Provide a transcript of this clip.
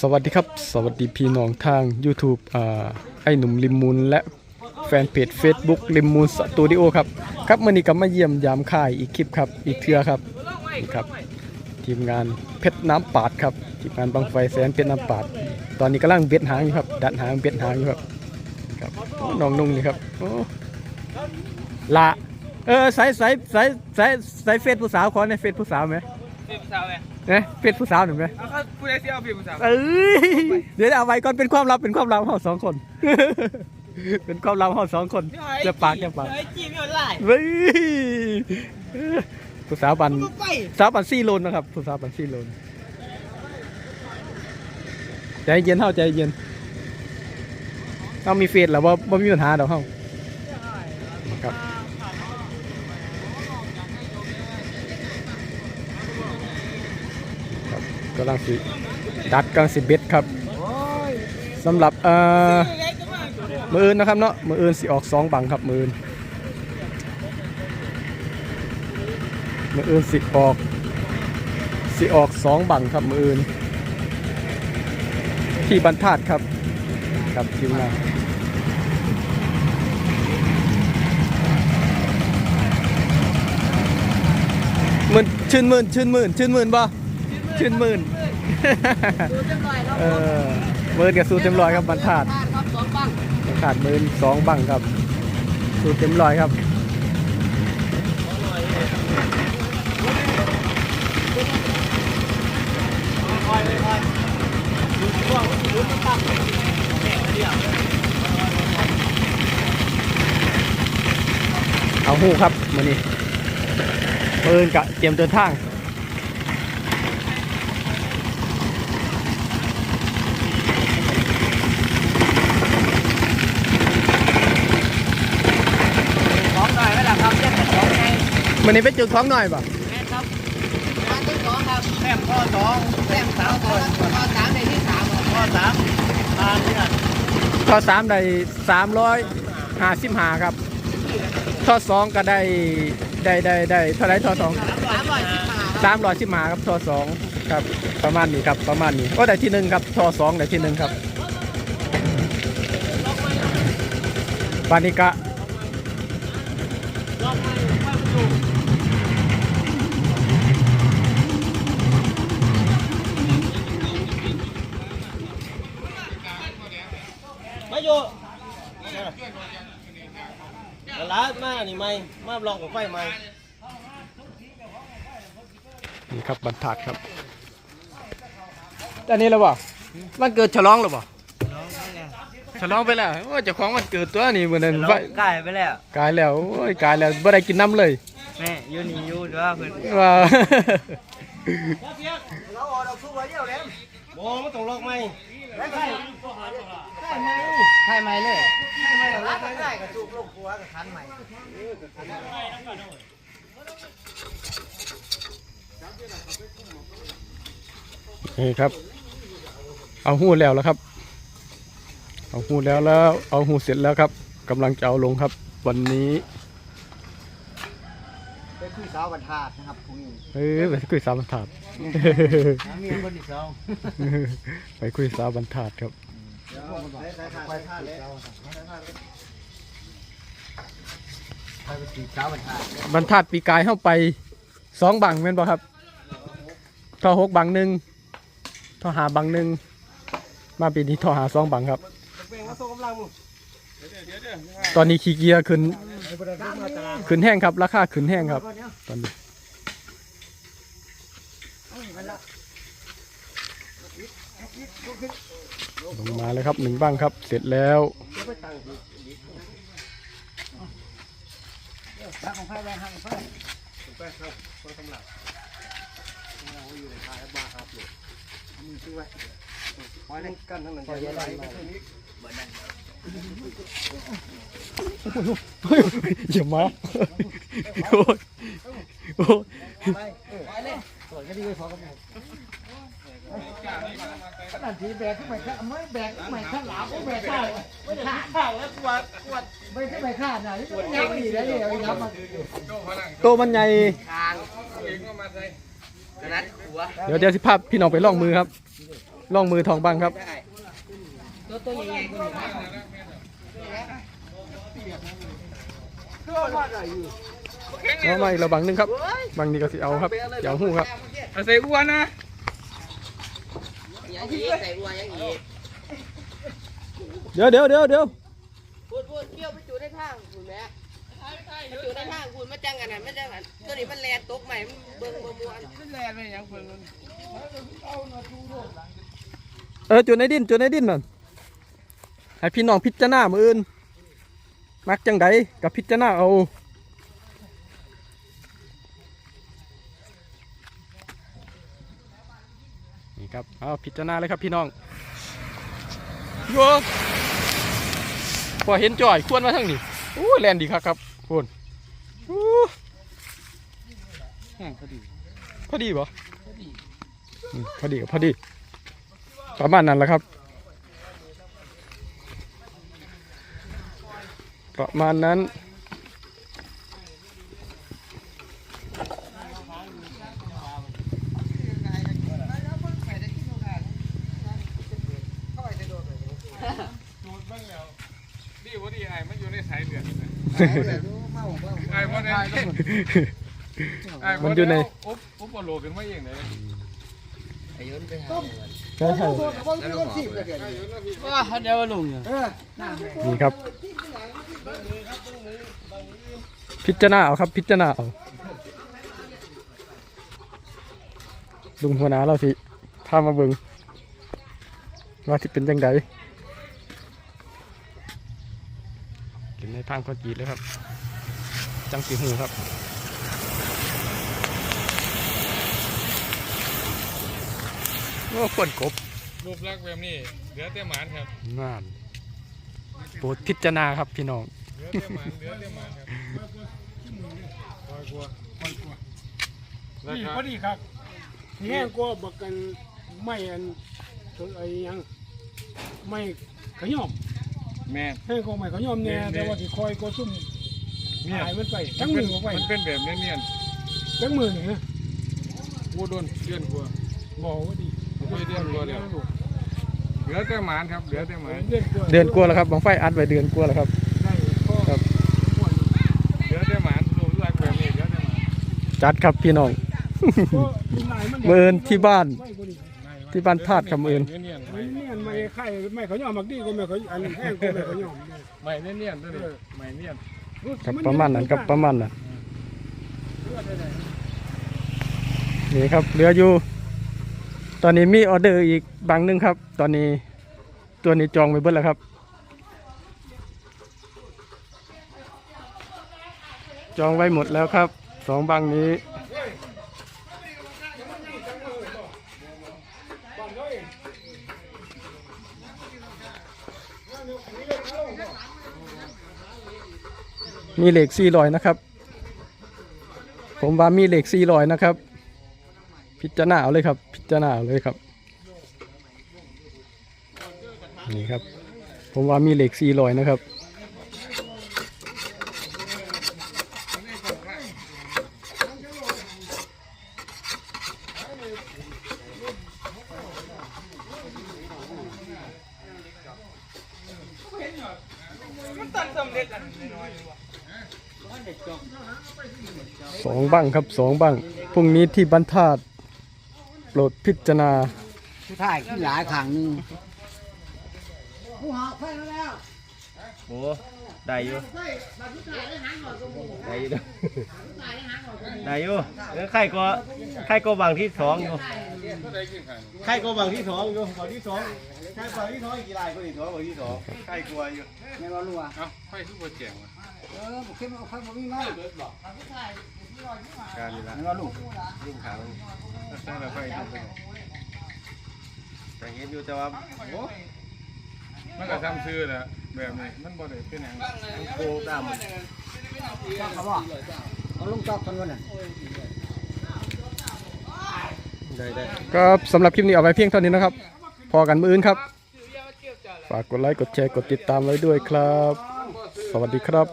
สวัสดีครับ สวัสดีพี่น้องทาง YouTube อ่าไอ้หนุ่มริมมูลและแฟนเพจ Facebook ริมมูลสตูดิโอครับ ครับมื่อนี้ก็มาเยี่ยมยามค่ายอีกคลิปครับ อีกเทือครับนี่ครับ ทีมงานเพชรน้ำปาดครับ ทีมงานบังไฟแสนเพชรน้ำปาด ตอนนี้กำลังเบ็ดหางอยู่ครับ ดัดหางเบ็ดหางอยู่ครับครับโอ้น้องนุ่งนี่ครับโอ้ละเออใส่ใส่ใส่ใส่ใส่เฟซผู้สาวขอในเฟซผู้สาวไหมพี่ผู้สาวไง เนี่ยเฟซผู้สาวหน่อยไหมเอาเขาผู้ใดเสียเอาพี่ผู้สาวเอ้ยเดี๋ยวเอาไว้ก่อนเป็นความลับเป็นความลับของเราสองคน เป็นความลับของเราสองคนจะปากจะปากไอ้จีไม่เอาไล่เฮ้ยผู้สาวบันไปสาวบันซี่โลนนะครับผู้สาวบันซี่โลนใจเย็นเท่าใจเย็นต้องมีเฟซแล้วว่าว่ามีปัญหาดอกเฮาครับครับ กำลังสิดัดกำลังสิเบ็ดครับสำหรับเอ่อมืออื่นนะครับเนาะมืออื่นสิออกสองบังครับมืออื่นมืออื่นสิออกสิออกสองบังครับมืออื่น ที่บรรทัดครับครับทีมงานมันชื่นมื่นชื่นมื่นชื่นมื่นบ่ ชื่นมื่นดูจังหน่อยแล้วเออมือกับสูตรเต็มร้อยครับบรรทัดครับสองบังขาดหมื่นสองบังครับสูตรเต็มร้อยครับเอาหูครับมือนี้ปืนกะเตรียมเดินทางสองหน่อยไหมล่ะครับเรียกแต่สองไง มือนี้ไปจุดท้องหน่อยป่ะแม่ครับงาที่สองครับแม่ข้อสองแม่สามข้อข้อสามในที่สามข้อสามทานเนี่ยท่อสามได้สามร้อยห้าสิบห้าครับท่อสองก็ได้ได้ได้ได้เท่าไรท่อสองสามร้อยสิบห้าสิบห้าครับท่อสองครับประมาณนี้ครับประมาณนี้ก็ได้ที่หนึ่งครับท่อสองได้ที่หนึ่งครับปานิกะ มาอยู่ร้านมานี่ไหมมาลองกับไฟไหมนี่ครับบรรทัดครับอันนี้แล้วบ่มันเกิดฉลองหรือบ่ฉลองไปแล้วโอ้ยเจ้าของมันเกิดตัวนี่เหมือนนั้นไว้ใกล้ไปแล้วกายแล้วโอ้ยกายแล้วบ่ได้กินน้ำเลยแม่อยู่นี่อยู่ด้วยเพื่อนว่าเราออกดอกซุปไว้เดียวเด้มบ่มันต้องลอกไหมใช่ใช่ ไหมใช่ไหมเลยใช่ไหมร้านได้กับซุปลูกกัวกับคันใหม่นี่ครับ เอาหูแล้วแล้วครับ เอาหูแล้วแล้ว เอาหูเสร็จแล้วครับกำลังจะเอาลงครับ วันนี้ไปคุยสาวบรรทัดนะครับพรุ่งนี้เอ้ยไปคุยสาวบรรทัด มีคนที่สองไปคุยสาวบรรทัดครับ ไปท่าแล้วไปไปคุยสาบรรทัดบรรทัดปีกายเข้าไปสองบังแม่นบ่ครับทอหกบังหนึ่งทอหาบังหนึ่งมาปีนี้ทอหาสองบังครับ ตอนนี้ขี้เกียร์ขึ้น ขึ้นแห้งครับ ราคาขึ้นแห้งครับ ตอนนี้ ลงมาเลยครับหนึ่งบ้างครับ เสร็จแล้วอย่ามาโอ้ยโอ้ย สวยก็ดีไปพอกับผม ขนาดที แบกขึ้นไปข้าไม่แบกขึ้นไปข้างหลังแบกข้างไม่ขาดข้าแล้วกวดกวดไม่ขึ้นไปขาดน่ะนี่มันยังดีแล้วเนี่ยยับมาโตมันใหญ่กลางเดี๋ยวเดี๋ยวสิภาพพี่น้องไปล่องมือครับล่องมือทองบังครับตัวตัวใหญ่เอามาอีกระบังหนึงครับ บังนี้ก็สิเอาครับเดี๋ยวหูครับอาใส่อ้วนนะ ยังอีกใส่บัวยังอีกเดี๋ยวเดี๋ยวเดี๋ยวเดี๋ยวพูดพูดเกี่ยวไปจูได้ทางคุณแม่มาจูได้ทางคุณมาจังกันนะมาจังกันตัวนี้มันแลนตกใหม่มันเบิ่งบ่ม่วนแลนไปยังเพิ่นเออจุดในดินจุดในดินนั่นให้พี่น้องพิจารณามืออื่นมักจังใดกับพิจารณาเอา ครับเอาพิจารณาเลยครับพี่น้องโยพอเห็นจ่อยควรมาทั้งนี้โอ้ยแลนดีครับครับพูนอู้แห้งพอดีพอดีบ่อืมพอดีกับพอดีประมาณนั้นแหละครับประมาณนั้น ดีบ่ดีไอ้ มันอยู่ในสายเลือดไอ้บ่ได้ไอ้บ่มันอยู่ในอุ๊บอุ๊บบ่โลขึ้นมาเองเลยใช่ใช่ว่าเดี๋ยวลงเออนี่ครับ พิจารณาเอาครับ พิจารณาเอาลุงหัวหน้าเราสิพามาเบิงว่าที่เป็นยังไงกิน ในทางคนจีนเลยครับ จังสีหูครับโอ้คนกบรูปลักษณ์แบบนี้เหลือแต่หมานครับงานโปรดพิจารณาครับพี่น้องเหลือแต่หมานเหลือแต่หมานครับคอยกลัวคอยกลัวแล้วนี่ก็พอดีครับแห้งก็บักกันไม่อันตัวไอ้หยังไม่ขย่อม แม่แห้งก็ไม่ขย่อมแน่แม่นแต่ว่าที่คอยก็ซุ่มเนี่ยหายมันไปทั้งมือก็ไปมันเป็นแบบเนียนทั้งมือนี่นะๆวัวโดนเดือนกลัวบอกว่าดีไม่เดือนกลัวเดียวเหลือแต่หมานครับ เหลือแต่หมานเดือนกว่าเดือนกลัวแล้วครับบางไฟอัดไว้เดือนกลัวแล้วครับ ได้ก็ครับเหลือแต่หมานรูปลักษณ์แบบนี้เหลือแต่หมานจัดครับพี่น้อง ก็มีหลายมันเมินที่บ้านไม่บ่ดี ที่บ้านธาตุคำอื่นเนียนๆมัไม่นเนี่ยไม่ไข่ไม่ขย่อมบักดีก็ไม่ขยอันแห้งก็ไม่ขย่อมไม่เนียนๆตัวนี้ไม่เนียนครับประมาณนั้นครับประมาณนั้นนี่ครับเหลืออยู่ ตอนนี้มีออเดอร์อีกบางหนึงครับ ตอนนี้ตัวนี้จองไปเบิดแล้วครับ จองไว้หมดแล้วครับสองบางนี้ มีเหล็กสี่ลอยนะครับ ผมว่ามีเหล็กสี่ลอยนะครับ พิจารณาเอาเลยครับ พิจารณาเอาเลยครับ นี่ครับ ผมว่ามีเหล็กสี่ลอยนะครับ สองบ้างครับสองบ้างพรุ่งนี้ที่บรรทัดโปรดพิจารณาผู้ถ่ายขี้หลายขางนึงผู้หาไฟแล้วโอ้ ได้อยู่ได้อยู่เด้อได้อยู่เออไข่ก็ไข่ก็บางที่สองอยู่ไข่ก็บางที่สองอยู่บางที่สองไข่บางที่สองอีกกี่ลายก็อีกสองบางที่สองไข่กลัวอยู่แม่ว่ารู้ว่าเอ้าไฟคือบ่แจ้งวะเออบ่เข้มเอาไฟบ่มีมาการนี่ละแม่ว่ารู้ยิ่งขาวใช่แล้วไฟคือเป็นแต่เห็นอยู่แต่ว่าโอ้มันก็ทำซื้อแหละ แบบนี้มันบ่ได้เป็นหยังโคตามจักเขาบ่เอาลงจอกกันวันนั้นได้ได้ก็สำหรับคลิปนี้เอาไว้เพียงเท่านี้นะครับ พอกันมืออื่นครับ ฝากกดไลค์ กดแชร์ กดติดตามไว้ด้วยครับ สวัสดีครับ